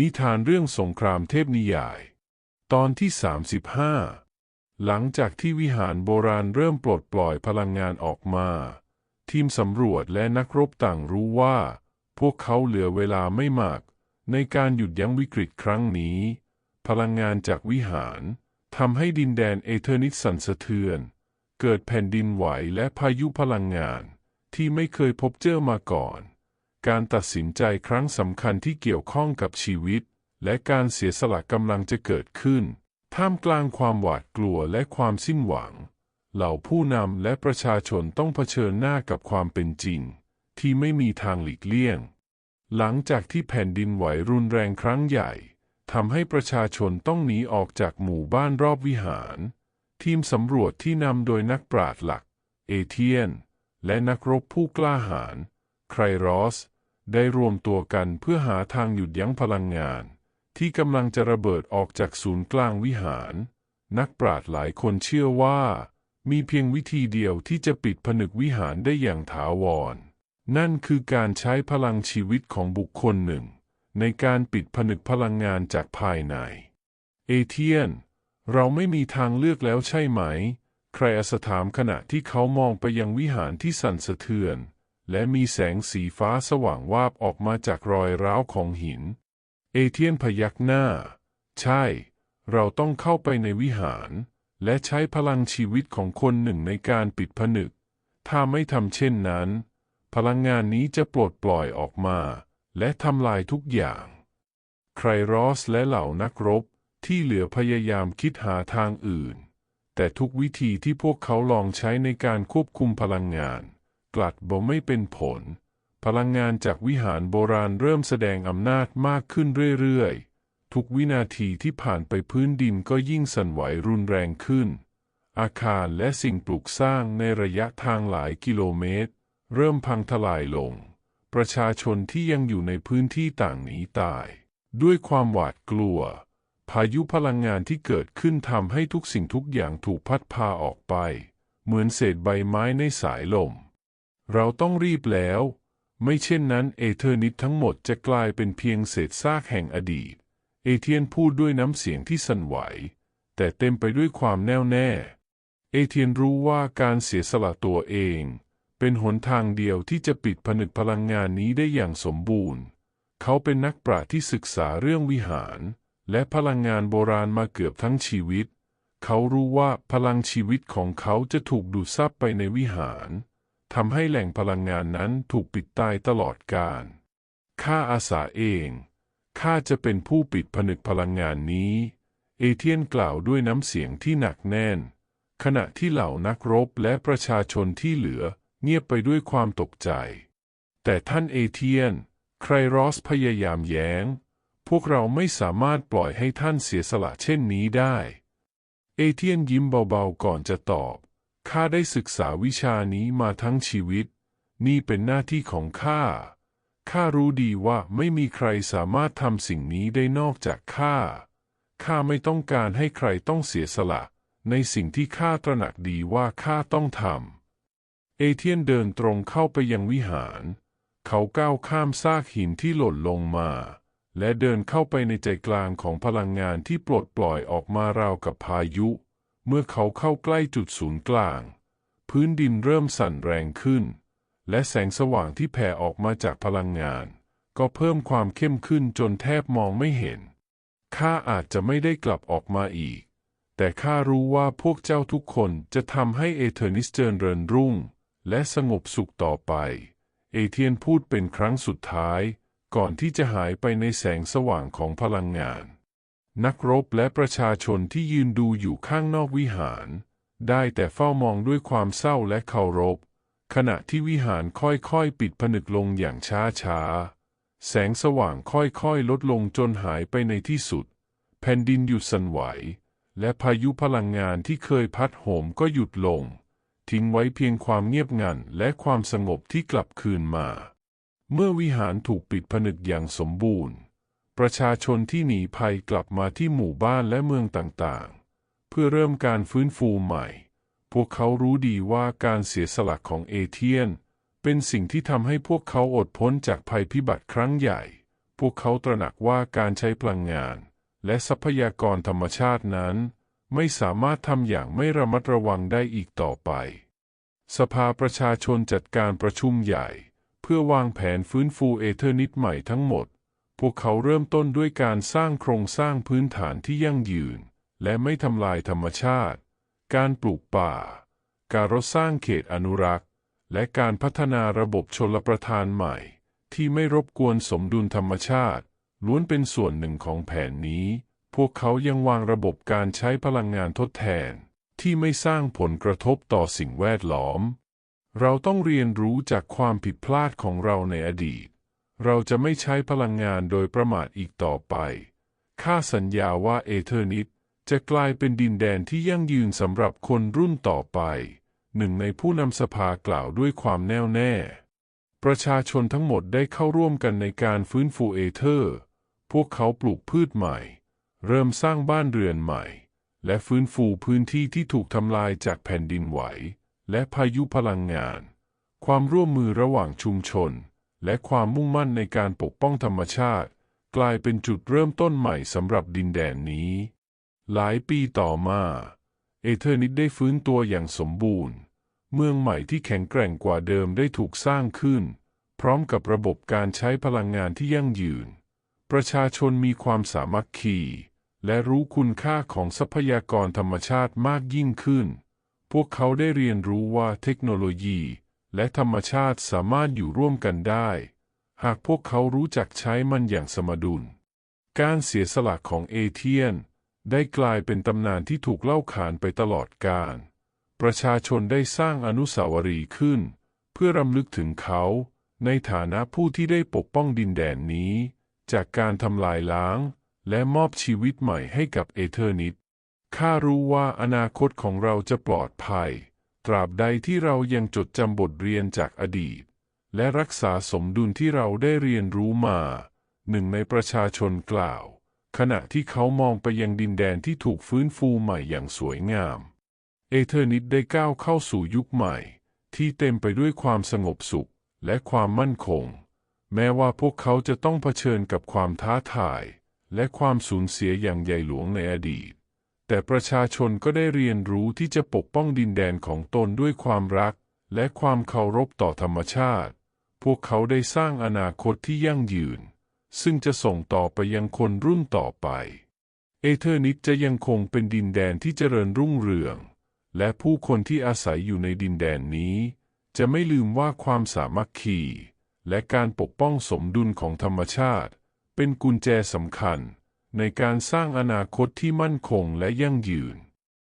นิทานเรื่องสงครามเทพนิยาย ตอนที่ 35 หลังจากที่วิหารโบราณเริ่มปลดปล่อยพลังงานออกมา ทีมสำรวจและนักรบต่างรู้ว่า พวกเขาเหลือเวลาไม่มาก ในการหยุดยั้งวิกฤตครั้งนี้ พลังงานจากวิหารทำให้ดินแดนเอเทอร์นิสสั่นสะเทือน เกิดแผ่นดินไหวและพายุพลังงานที่ไม่เคยพบเจอมาก่อน การตัดสินใจครั้งสำคัญที่เกี่ยวข้องกับชีวิต และการเสียสละกำลังจะเกิดขึ้น ท่ามกลางความหวาดกลัวและความสิ้นหวัง เหล่าผู้นำและประชาชนต้องเผชิญหน้ากับความเป็นจริง ที่ไม่มีทางหลีกเลี่ยง หลังจากที่แผ่นดินไหวรุนแรงครั้งใหญ่ทำให้ประชาชนต้องหนีออกจากหมู่บ้านรอบวิหาร ทีมสำรวจที่นำโดยนักปราชญ์หลัก เอเทียน และนักรบผู้กล้าหาญไครรอส ได้รวมตัวกันเพื่อหาทางหยุดยั้งพลังงาน ที่กำลังจะระเบิดออกจากศูนย์กลางวิหาร นักปราชญ์หลายคนเชื่อว่า มีเพียงวิธีเดียวที่จะปิดผนึกวิหารได้อย่างถาวร นั่นคือการใช้พลังชีวิตของบุคคลหนึ่ง ในการปิดผนึกพลังงานจากภายใน เอเทียน เราไม่มีทางเลือกแล้วใช่ไหม ใครอสถามขณะที่เขามองไปยังวิหารที่สั่นสะเทือน และมีแสงสีฟ้าสว่างวาบออกมาจากรอยร้าวของหิน เอเทียนพยักหน้า ใช่ เราต้องเข้าไปในวิหาร และใช้พลังชีวิตของคนหนึ่งในการปิดผนึก ถ้าไม่ทำเช่นนั้น พลังงานนี้จะปลดปล่อยออกมา และทำลายทุกอย่างไครรอสและเหล่านักรบที่เหลือพยายามคิดหาทางอื่น แต่ทุกวิธีที่พวกเขาลองใช้ในการควบคุมพลังงาน กลัดบ่ไม่เป็นผล พลังงานจากวิหารโบราณเริ่มแสดงอำนาจมากขึ้นเรื่อยๆ ทุกวินาทีที่ผ่านไปพื้นดินก็ยิ่งสั่นไหวรุนแรงขึ้น อาคารและสิ่งปลูกสร้างในระยะทางหลายกิโลเมตร เริ่มพังทลายลง ประชาชนที่ยังอยู่ในพื้นที่ต่างหนีตาย ด้วยความหวาดกลัวพายุพลังงานที่เกิดขึ้นทำให้ทุกสิ่งทุกอย่างถูกพัดพาออกไป เหมือนเศษใบไม้ในสายลม เราต้องรีบแล้ว ไม่เช่นนั้นเอเทอร์นิตทั้งหมดจะกลายเป็นเพียงเศษซากแห่งอดีต เอเทียนพูดด้วยน้ำเสียงที่สั่นไหว แต่เต็มไปด้วยความแน่วแน่ เอเทียนรู้ว่าการเสียสละตัวเอง เป็นหนทางเดียวที่จะปิดผนึกพลังงานนี้ได้อย่างสมบูรณ์ เขาเป็นนักปราชญ์ที่ศึกษาเรื่องวิหาร และพลังงานโบราณมาเกือบทั้งชีวิต เขารู้ว่าพลังชีวิตของเขาจะถูกดูดซับไปในวิหาร ทำให้แหล่งพลังงานนั้นถูกปิดตายตลอดกาล ข้าอาสาเอง ข้าจะเป็นผู้ปิดผนึกพลังงานนี้ เอเทียนกล่าวด้วยน้ำเสียงที่หนักแน่น ขณะที่เหล่านักรบและประชาชนที่เหลือเงียบไปด้วยความตกใจ แต่ท่านเอเทียน ใครรอสพยายามแย้ง พวกเราไม่สามารถปล่อยให้ท่านเสียสละเช่นนี้ได้ เอเทียนยิ้มเบาๆก่อนจะตอบ ข้าได้ศึกษาวิชานี้มาทั้งชีวิต นี่เป็นหน้าที่ของข้า ข้ารู้ดีว่าไม่มีใครสามารถทำสิ่งนี้ได้นอกจากข้า ข้าไม่ต้องการให้ใครต้องเสียสละ ในสิ่งที่ข้าตระหนักดีว่าข้าต้องทำ เอเทียนเดินตรงเข้าไปยังวิหาร เขาก้าวข้ามซากหินที่หล่นลงมา และเดินเข้าไปในใจกลางของพลังงานที่ปลดปล่อยออกมาราวกับพายุ เมื่อเขาเข้าใกล้จุดศูนย์กลาง พื้นดินเริ่มสั่นแรงขึ้น และแสงสว่างที่แผ่ออกมาจากพลังงาน ก็เพิ่มความเข้มขึ้นจนแทบมองไม่เห็น ข้าอาจจะไม่ได้กลับออกมาอีก แต่ข้ารู้ว่าพวกเจ้าทุกคนจะทำให้เอเทอร์นิสเจริญรุ่ง และสงบสุขต่อไป เอเทียนพูดเป็นครั้งสุดท้าย ก่อนที่จะหายไปในแสงสว่างของพลังงาน นักรบและประชาชนที่ยืนดูอยู่ข้างนอกวิหาร ได้แต่เฝ้ามองด้วยความเศร้าและเคารพ ขณะที่วิหารค่อยๆ ปิดผนึกลงอย่างช้าๆ แสงสว่างค่อยๆ ลดลงจนหายไปในที่สุด แผ่นดินหยุดสั่นไหว และพายุพลังงานที่เคยพัดโหมก็หยุดลง ทิ้งไว้เพียงความเงียบงันและความสงบที่กลับคืนมา เมื่อวิหารถูกปิดผนึกอย่างสมบูรณ์ ประชาชนที่หนีภัยกลับมาที่หมู่บ้านและเมืองต่างๆ เพื่อเริ่มการฟื้นฟูใหม่ พวกเขารู้ดีว่าการเสียสละของเอเทียน เป็นสิ่งที่ทำให้พวกเขาอดพ้นจากภัยพิบัติครั้งใหญ่ พวกเขาตระหนักว่าการใช้พลังงาน และทรัพยากรธรรมชาตินั้น ไม่สามารถทำอย่างไม่ระมัดระวังได้อีกต่อไป สภาประชาชนจัดการประชุมใหญ่ เพื่อวางแผนฟื้นฟูเอเทอร์นิตใหม่ทั้งหมด พวกเขาเริ่มต้นด้วยการสร้างโครงสร้างพื้นฐานที่ยั่งยืน และไม่ทำลายธรรมชาติ การปลูกป่า การรสร้างเขตอนุรักษ์ และการพัฒนาระบบชลประทานใหม่ ที่ไม่รบกวนสมดุลธรรมชาติ ล้วนเป็นส่วนหนึ่งของแผนนี้ พวกเขายังวางระบบการใช้พลังงานทดแทน ที่ไม่สร้างผลกระทบต่อสิ่งแวดล้อม เราต้องเรียนรู้จากความผิดพลาดของเราในอดีต เราจะไม่ใช้พลังงานโดยประมาทอีกต่อไป ข้าสัญญาว่าเอเทอร์นิตจะกลายเป็นดินแดนที่ยั่งยืนสำหรับคนรุ่นต่อไป หนึ่งในผู้นำสภากล่าวด้วยความแน่วแน่ ประชาชนทั้งหมดได้เข้าร่วมกันในการฟื้นฟูเอเธอร์ พวกเขาปลูกพืชใหม่ เริ่มสร้างบ้านเรือนใหม่ และฟื้นฟูพื้นที่ที่ถูกทำลายจากแผ่นดินไหว และพายุพลังงาน ความร่วมมือระหว่างชุมชน และความมุ่งมั่นในการปกป้องธรรมชาติ กลายเป็นจุดเริ่มต้นใหม่สำหรับดินแดนนี้ หลายปีต่อมา เอเธอร์นิตได้ฟื้นตัวอย่างสมบูรณ์ เมืองใหม่ที่แข็งแกร่งกว่าเดิมได้ถูกสร้างขึ้น พร้อมกับระบบการใช้พลังงานที่ยั่งยืน ประชาชนมีความสามัคคีและรู้คุณค่าของทรัพยากรธรรมชาติมากยิ่งขึ้น พวกเขาได้เรียนรู้ว่าเทคโนโลยี และธรรมชาติสามารถอยู่ร่วมกันได้ หากพวกเขารู้จักใช้มันอย่างสมดุล การเสียสละของเอเทียน ได้กลายเป็นตำนานที่ถูกเล่าขานไปตลอดกาลประชาชนได้สร้างอนุสาวรีย์ขึ้น เพื่อรำลึกถึงเขา ในฐานะผู้ที่ได้ปกป้องดินแดนนี้ จากการทำลายล้าง และมอบชีวิตใหม่ให้กับเอเทอร์นิตข้ารู้ว่าอนาคตของเราจะปลอดภัย ตราบใดที่เรายังจดจำบทเรียนจากอดีต และรักษาสมดุลที่เราได้เรียนรู้มา หนึ่งในประชาชนกล่าว ขณะที่เขามองไปยังดินแดนที่ถูกฟื้นฟูใหม่อย่างสวยงาม เอเทอร์นิตได้ก้าวเข้าสู่ยุคใหม่ ที่เต็มไปด้วยความสงบสุขและความมั่นคง แม้ว่าพวกเขาจะต้องเผชิญกับความท้าทาย และความสูญเสียอย่างใหญ่หลวงในอดีต แต่ประชาชนก็ได้เรียนรู้ที่จะปกป้องดินแดนของตนด้วยความรัก และความเคารพต่อธรรมชาติ พวกเขาได้สร้างอนาคตที่ยั่งยืน ซึ่งจะส่งต่อไปยังคนรุ่นต่อไป เอเธอร์นิตจะยังคงเป็นดินแดนที่เจริญรุ่งเรือง และผู้คนที่อาศัยอยู่ในดินแดนนี้ จะไม่ลืมว่าความสามัคคี และการปกป้องสมดุลของธรรมชาติ เป็นกุญแจสำคัญ ในการสร้างอนาคตที่มั่นคงและยั่งยืน